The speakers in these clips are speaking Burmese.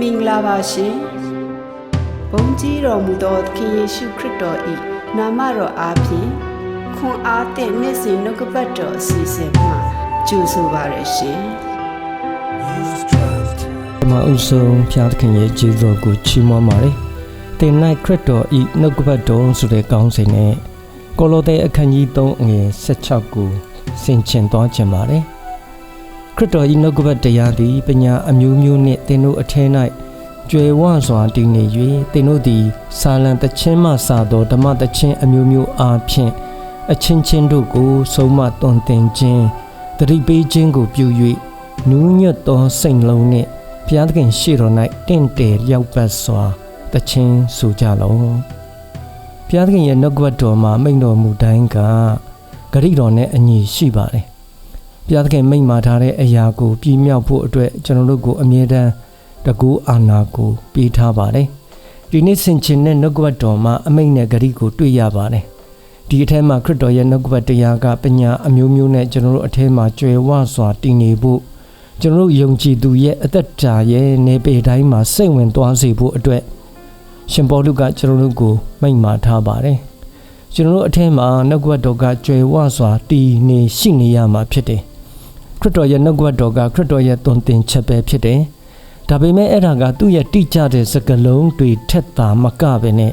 မင်္ဂလာပါရှင်ဘုန်းကြီးတော်မူသောသခင်ယေရှုခရစ်တော်၏နာမတော်အားဖြင့်ခွန်အားသည့်နေ့စဉ်နှုတ်ကပတ်တော်အစီအစဉ်မှာကြိုဆိုပါရရှင်ဓမ္မဥဆုံးဖျားသခင်ရဲ့ကျေးဇူးတော်ကိုချီးမွမ်းပါတယ်။တင်၌ခရစ်တော်ဤနှုတ်ကပတ်တော်ဆိုတဲ့ကောင်းစဉ်နဲ့ကိုလိုသဲအခန်းကြီး3အငယ်16ကိုဆင်ခြင်သွားခြင်းပါတယ်။ ခရစ်တော်ဤနှုတ်ကပတ်တရားသည်ပညာအမျိုးမျိုးနှင့်သင်တို့အထဲ၌ကျွယ်ဝစွာတည်နေ၍သင်တို့သည်စာလံတခြင်းမှစသောဓမ္မတခြင်းအမျိုးမျိုးအားဖြင့်အချင်းချင်းတို့ကိုဆုံးမတွင်တင်ခြင်းတတိပေးခြင်းကိုပြု၍နူးညွတ်သောစိတ်လုံးနှင့်ဘုရားသခင်ရှေ့တော်၌တင့်တယ်လျောက်ပတ်စွာတခြင်းဆိုကြလော့ဘုရားသခင်ရဲ့နှုတ်ကပတ်တော်မှာမိန့်တော်မူတိုင်းကဂရိတော်နဲ့အညီရှိပါတယ် ဘုရားသခင်မိန့်မာထားတဲ့အရာကိုပြည့်မြောက်ဖို့အတွက်ကျွန်တော်တို့ကိုအမြဲတမ်းတကူအာနာကိုပေးထားပါတယ်ဒီနေ့ဆင်ခြင်တဲ့နှုတ်ကပတ်တော်မှာအမိန့်နဲ့ဂရိကိုတွေ့ရပါတယ်ဒီအထက်မှာခရစ်တော်ရဲ့နှုတ်ကပတ်တရားကပညာအမျိုးမျိုးနဲ့ကျွန်တော်တို့အထက်မှာကျွယ်ဝစွာတည်နေဖို့ကျွန်တော်တို့ယုံကြည်သူရဲ့အသက်တာရဲ့နေပေတိုင်းမှာစိတ်ဝင်သွားစေဖို့အတွက်ရှင်ပေါလုကကျွန်တော်တို့ကိုမိန့်မာထားပါတယ်။ကျွန်တော်တို့အထက်မှာနှုတ်ကပတ်တော်ကကြွယ်ဝစွာတည်နေရှိနေရမှာဖြစ်တယ်။ ခရစ်တော်ရဲ့နှုတ်ကပတ်တော်ကခရစ်တော်ရဲ့သွန်သင်ချက်ပဲဖြစ်တယ်။ဒါပေမဲ့အဲ့ဒါကသူ့ရဲ့တိကျတဲ့စကားလုံးတွေထက်သာမကပဲနဲ့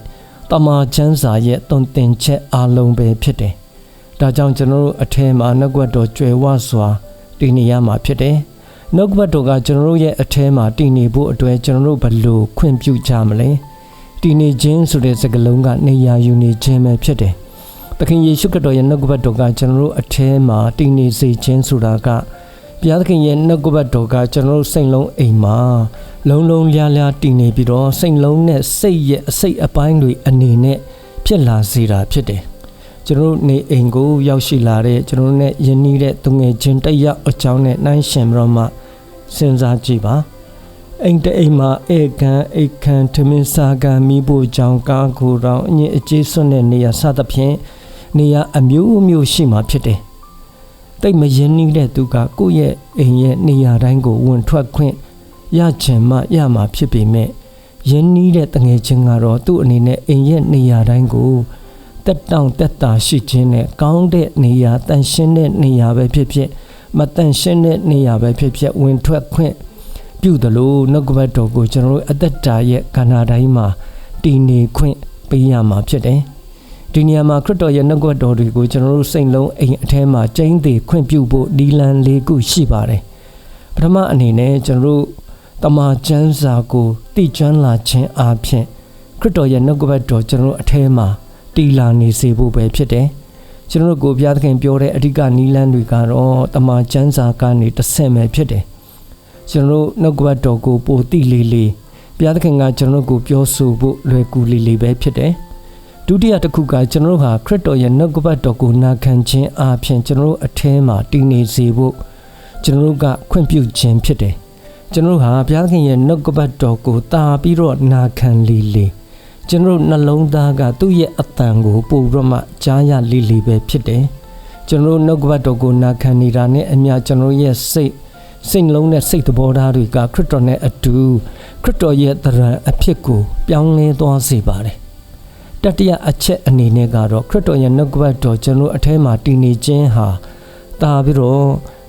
တမန်ကျမ်းစာရဲ့သွန်သင်ချက်အလုံးပဲဖြစ်တယ်။ဒါကြောင့်ကျွန်တော်တို့အထက်မှာနှုတ်ကပတ်တော်ကြွယ်ဝစွာတည်နေရမှာဖြစ်တယ်။နှုတ်ကပတ်တော်ကကျွန်တော်တို့ရဲ့အထဲမှာတည်နေဖို့အတွက်ကျွန်တော်တို့ဘယ်လိုခွင့်ပြုကြမလဲတည်နေခြင်းဆိုတဲ့စကားလုံးကနေရာယူနေခြင်းပဲဖြစ်တယ်။သ ခင်ယေရှုခရစ်တော်ရဲ့နှုတ်ကပတ်တော်ကကျွန်တော်တို့အထဲမှာတည်နေစေခြင်းဆိုတာကဘုရားသခင်ရဲ့နှုတ်ကပတ်တော်ကကျွန်တော်တို့စိတ်လုံးအိမ်မှာလုံးလုံးလျားလျားတည်နေပြီးတော့စိတ်လုံးနဲ့စိတ်ရဲ့အစိတ်အပိုင်းတွေအနေနဲ့ဖြစ်လာစေတာဖြစ်တယ်။ကျွန်တော်တို့နေအိမ်ကိုရောက်ရှိလာတဲ့ကျွန်တော်တို့ ਨੇ ယဉ်နီးတဲ့သူငယ်ချင်းတစ်ယောက်အကြောင်းနဲ့နှိုင်းရှင်ပြီးတော့မှစဉ်းစားကြည့်ပါအိမ်တစ်အိမ်မှာဧကန်အိတ်ခမ်းထမင်းစားကန်မိဖို့ကြောင့်ကားကိုယ်တော်အငြင်းအကျေးစွန့်တဲ့နေရာစသဖြင့် နေရာအမျိုးမျိုးရှိမှဖြစ်တယ်တိတ်မယဉ်နီးတဲ့သူကကိုယ့်ရဲ့အိမ်ရဲ့နေရာတိုင်းကိုဝင်ထွက်ခွင့်ရချင်မှရမှာဖြစ်ပေမဲ့ယဉ်နီးတဲ့တငယ်ချင်းကတော့သူ့အနေနဲ့အိမ်ရဲ့နေရာတိုင်းကိုတက်တောင့်တက်တာရှိခြင်းနဲ့ကောင်းတဲ့နေရာတန်ရှင်းတဲ့နေရာပဲဖြစ်ဖြစ်မတန်ရှင်းတဲ့နေရာပဲဖြစ်ဖြစ်ဝင်ထွက်ခွင့်ပြုတယ်လို့နှုတ်ကပတ်တော်ကိုကျွန်တော်တို့အသက်တာရဲ့ခန္ဓာတိုင်းမှာတည်နေခွင့်ပေးရမှာဖြစ်တယ် ဒီနေရာမှာခရစ်တော်ရဲ့နှုတ်ကပတ်တော်တွေကိုကျွန်တော်တို့စိတ်လုံးအိမ်အထဲမှာကျင်းသေးခွင့်ပြုဖို့ဒီလန်လေးခုရှိပါတယ်ပထမအနေနဲ့ကျွန်တော်တို့တမန်ကျမ်းစာကိုတိကျွမ်းလာခြင်းအပြင်ခရစ်တော်ရဲ့နှုတ်ကပတ်တော်ကျွန်တော်တို့အထဲမှာတီလာနေစေဖို့ပဲဖြစ်တယ်။ကျွန်တော်တို့ကိုဘုရားသခင်ပြောတဲ့အဓိကနီလန်းတွေကတော့တမန်ကျမ်းစာကနေတစ်ဆင့်ပဲဖြစ်တယ်။ကျွန်တော်တို့နှုတ်ကပတ်တော်ကိုပိုတိလေးလေးဘုရားသခင်ကကျွန်တော်တို့ကိုပြောဆိုဖို့လွယ်ကူလေးလေးပဲဖြစ်တယ်။ ဒုတိယတစ်ခုကကျွန်တော်တို့ဟာခရစ်တော်ရဲ့နှုတ်ကပတ်တော်ကိုနာခံခြင်းအပြင်ကျွန်တော်တို့အထဲမှာတည်နေစေဖို့ကျွန်တော်တို့ကခွင့်ပြုခြင်းဖြစ်တယ်။ကျွန်တော်တို့ဟာဘုရားသခင်ရဲ့နှုတ်ကပတ်တော်ကိုတာပြီးတော့နာခံလေးလေးကျွန်တော်တို့နှလုံးသားကသူ့ရဲ့အတန်ကိုပို့ပြီးတော့မှကြားရလီလီပဲဖြစ်တယ်။ကျွန်တော်တို့နှုတ်ကပတ်တော်ကိုနာခံနေတာနဲ့အမျှကျွန်တော်ရဲ့စိတ်စိတ်နှလုံးနဲ့စိတ်သဘောထားတွေကခရစ်တော်နဲ့အတူခရစ်တော်ရဲ့တရံအဖြစ်ကိုပြောင်းလဲသွားစေပါတယ်။ တတိယအချက်အနေနဲ့ကတော့ခရစ်တော်ရဲ့နှုတ်ကပတ်တော်ကျွန်တော်အထဲမှာတည်နေခြင်းဟာတာပြီးတော့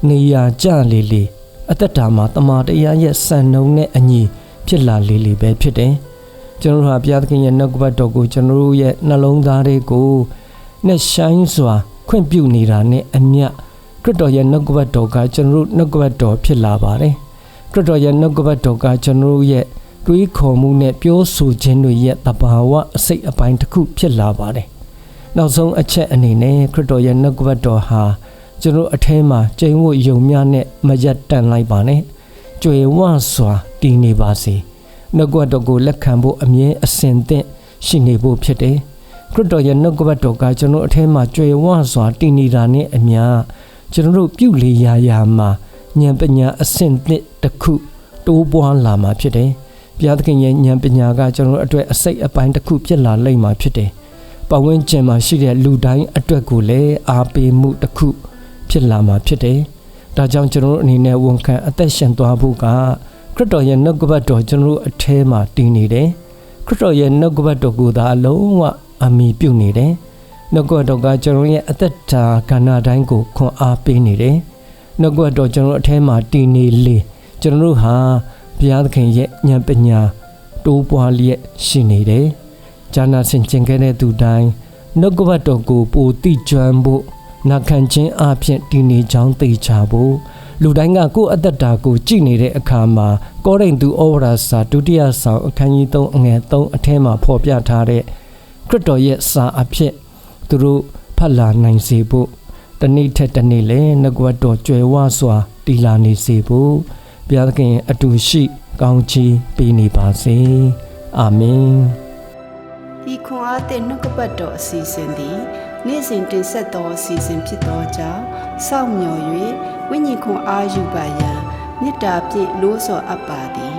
နေရာကျလေလေအသက်တာမှာတမာတရားရဲ့စံနှုန်းနဲ့အညီဖြစ်လာလေလေပဲဖြစ်တယ်။ကျွန်တော်တို့ဟာဘုရားသခင်ရဲ့နှုတ်ကပတ်တော်ကိုကျွန်တော်တို့ရဲ့နှလုံးသားတွေကိုနဲ့ဆိုင်စွာခွင့်ပြုနေတာနဲ့အမျှခရစ်တော်ရဲ့နှုတ်ကပတ်တော်ကကျွန်တော်တို့နှုတ်ကပတ်တော်ဖြစ်လာပါတယ်ခရစ်တော်ရဲ့နှုတ်ကပတ်တော်ကကျွန်တော်တို့ရဲ့ တွေးခေါ်မှုနဲ့ပြောဆိုခြင်းတွေရဲ့တဘာဝအစိတ်အပိုင်းတစ်ခုဖြစ်လာပါတယ်နောက်ဆုံးအချက်အနေနဲ့ခရစ်တော်ရဲ့နှုတ်ကပတ်တော်ဟာကျွန်တော်တို့အထဲမှာကျိန်ဝတ်ယုံများနဲ့မရက်တန်လိုက်ပါနဲ့ကြွယ်ဝစွာတည်နေပါစေနှုတ်ကပတ်တော်ကိုလက်ခံဖို့အမြဲအစဉ်သင့်ရှိနေဖို့ဖြစ်တယ်။ခရစ်တော်ရဲ့နှုတ်ကပတ်တော်ကကျွန်တော်အထဲမှာကြွယ်ဝစွာတည်နေတာနဲ့အမျှကျွန်တော်တို့ပြုလေရာရာမှာဉာဏ်ပညာအစဉ်သင့်တစ်ခုတိုးပွားလာမှာဖြစ်တယ်။ ဘုရားသခင်ရဲ့ဉာဏ်ပညာကကျွန်တော်တို့အတွက်အစိတ်အပိုင်းတစ်ခုဖြစ်လာလိမ့်မှာဖြစ်တယ်။ပဝန်းကျင်မှာရှိတဲ့လူတိုင်းအတွက်ကိုလည်းအားပေးမှုတစ်ခုဖြစ်လာမှာဖြစ်တယ်။ဒါကြောင့်ကျွန်တော်တို့အနေနဲ့ဝန်ခံအသက်ရှင်သွားဖို့ကခရစ်တော်ရဲ့နှုတ်ကပတ်တော်ကျွန်တော်တို့အထဲမှာတည်နေတယ်ခရစ်တော်ရဲ့နှုတ်ကပတ်တော်ကိုသာအလုံးဝအမိပြုတ်နေတယ်နှုတ်ကပတ်တော်ကကျွန်တော်ရဲ့အသက်တာကဏ္ဍတိုင်းကိုခွန်အားပေးနေတယ်နှုတ်ကပတ်တော်ကျွန်တော်တို့အထဲမှာတည်နေလေကျွန်တော်တို့ဟာဘု ရားသခင်ရဲ့ဉာဏ်ပညာတိုးပွားလျက်ရှိနေတယ်ဂျာနာဆင်ကျင်ခဲ့တဲ့သူတိုင်းနှုတ်ကပတ်တော်ကိုပိုတိကျွမ်းဖို့နာခံခြင်းအပြင်တည်နေကြောင်းသိချဖို့လူတိုင်းကကိုယ့်အသက်တာကိုကြည်နေတဲ့အခါမှာကောရိန္သုဩဝါဒစာဒုတိယဆောင်အခန်းကြီး3အငယ်3အထဲမှာဖော်ပြထားတဲ့ခရစ်တော်ရဲ့စာအဖြစ်သူတို့ဖတ်လာနိုင်စေဖို့တနေ့ထက်တနေ့လဲနှုတ်ကပတ်တော်ကြွယ်ဝစွာတည်လာနေစေဖို့ ဘုရားသခင်ရဲ့အတူရှိ ကောင်းချီးပေးနေပါစေအာမင်ဤခွန်အားသည့်နှုတ်ကပတ်တော်အစီအစဉ်သည်နေ့စဉ်တင်ဆက်သောအစီအစဉ်ဖြစ်သောကြောင့်စောင့်မျှော်၍ဝိညာဉ်ခွန်အားယူပါရန်မေတ္တာဖြင့်လို့ဆော်အပ်ပါသည်